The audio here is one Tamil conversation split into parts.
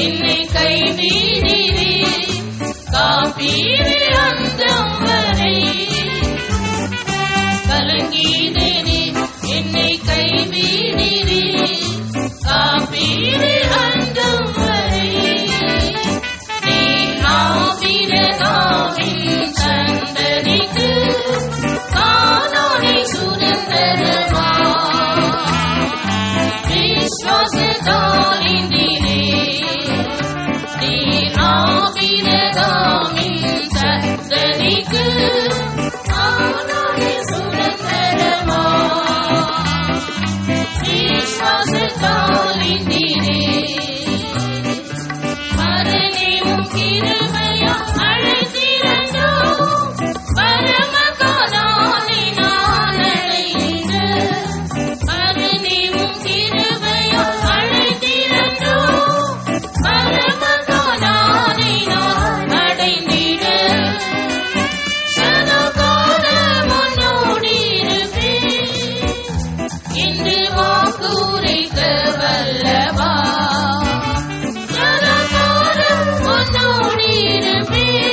என்னை கைவிடீரே காப்பீரே Vitamin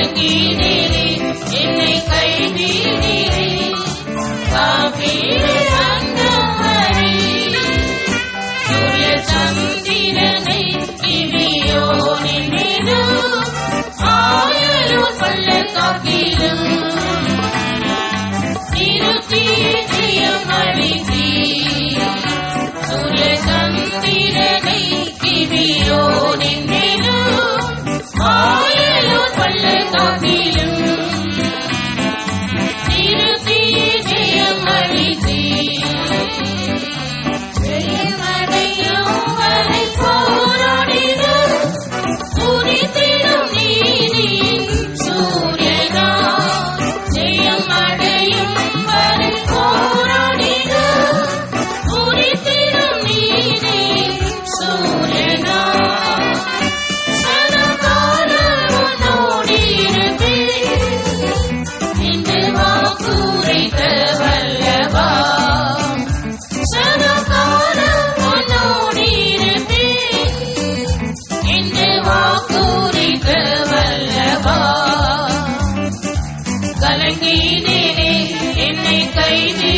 என்னை கைவிடினே கலங்கினேனே என்னை கைது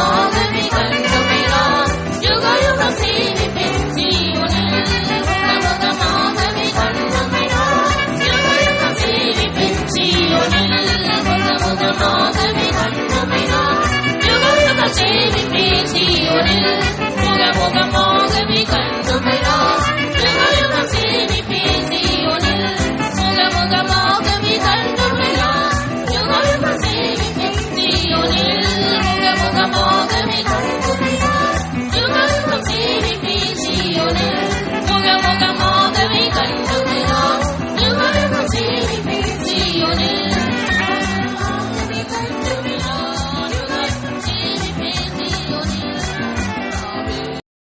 Oh.